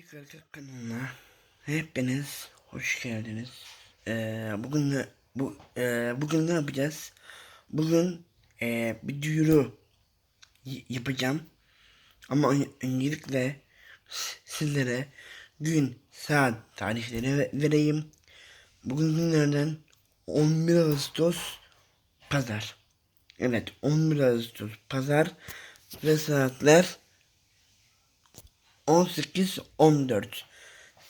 Kırkak kanalına hepiniz hoş geldiniz. Ee, bugün ne, bu e, bugün ne yapacağız? Bugün e, bir duyuru yapacağım. Ama ön- öncelikle sizlere gün, saat, tarihleri ve- vereyim. Bugün günlerden 11 Ağustos Pazar. Evet 11 Ağustos Pazar ve saatler 18-14.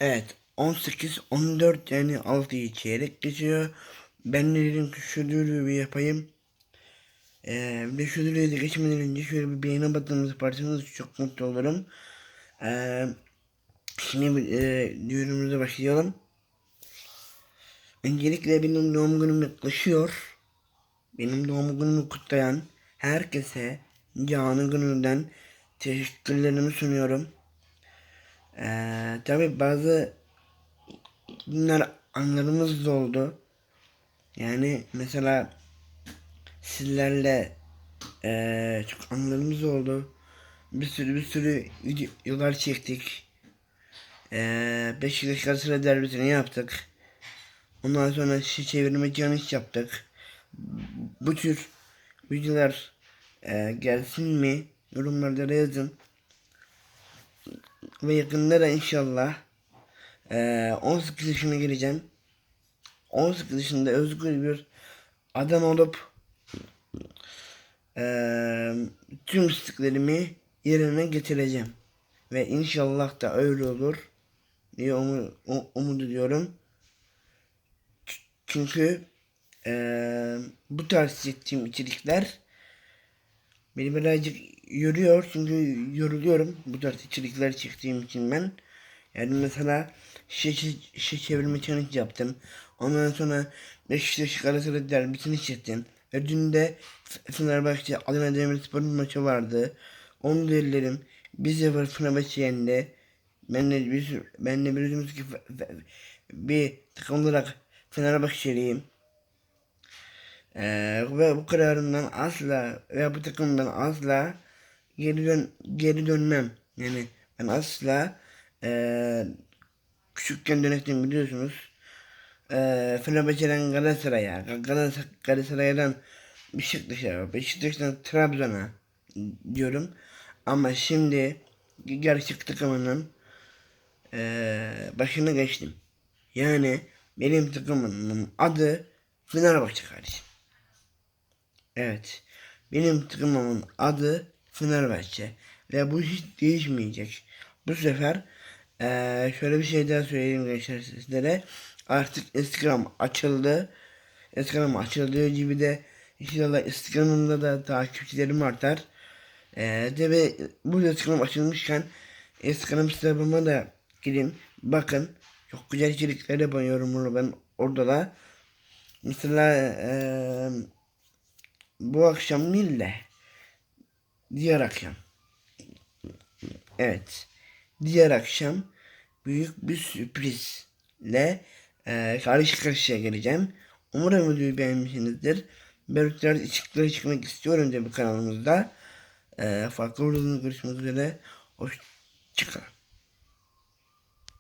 Evet 18-14 yani 6'yı çeyrek geçiyor. Ben de dedim ki şu bir yapayım. Ee, bir de şu da geçmeden önce şöyle bir beğene butonunu yaparsanız çok mutlu olurum. Ee, şimdi e, duyurumuza başlayalım. Öncelikle benim doğum günüm yaklaşıyor. Benim doğum günümü kutlayan herkese canı gönülden teşekkürlerimi sunuyorum. Ee, tabi bazı günler anlarımız da oldu. Yani mesela sizlerle ee, çok anlarımız oldu. Bir sürü bir sürü videolar çektik. Ee, Beşiktaş Galatasaray derbisini yaptık. Ondan sonra şişe çevirme challenge yaptık. Bu tür videolar ee, gelsin mi? Yorumlarda yazın ve yakında da inşallah eee 18 yaşına geleceğim. 18 yaşında özgür bir adam olup eee tüm isteklerimi yerine getireceğim. Ve inşallah da öyle olur diye umut, umut ediyorum. Çünkü eee bu tarz çektiğim içerikler Beni birazcık yoruyor çünkü yoruluyorum bu tarz içerikler çektiğim için ben. Yani mesela şişe, çevirme challenge yaptım. Ondan sonra Beşiktaş Galatasaray derbisini çektim. Ve dün de Fenerbahçe Adana Demirspor'un maçı vardı. Onu da ellerim. Bir sefer Fenerbahçe yendi. Ben de bir, ben de biliyorsunuz ki bir takım olarak Fenerbahçeliyim. Ee, ve bu kararımdan asla ve bu takımdan asla geri dön geri dönmem. Yani ben asla eee küçükken yönettim biliyorsunuz. Eee Fenerbahçe'den Galatasaray'a, Galatasaray, Galatasaray'dan Beşiktaş'a, Beşiktaş'tan Trabzon'a diyorum. Ama şimdi gerçek takımının eee başına geçtim. Yani benim takımımın adı Fenerbahçe kardeşim. Evet. Benim takımımın adı Fenerbahçe. Ve bu hiç değişmeyecek. Bu sefer eee, şöyle bir şey daha söyleyeyim gençler sizlere. Artık Instagram açıldı. Instagram açıldığı gibi de inşallah Instagram'ımda da takipçilerim artar. Eee tabi bu Instagram açılmışken Instagram hesabıma da gidin bakın. Çok güzel içerikler yapıyorum ben orada da. Mesela eee bu akşam de diğer akşam. Evet. Diğer akşam büyük bir sürprizle e, karşı karşıya geleceğim. Umarım videoyu beğenmişsinizdir. Tarz içeriklere çıkmak istiyorum diye bu kanalımızda. E, farklı videolarında görüşmek üzere. Hoşçakalın.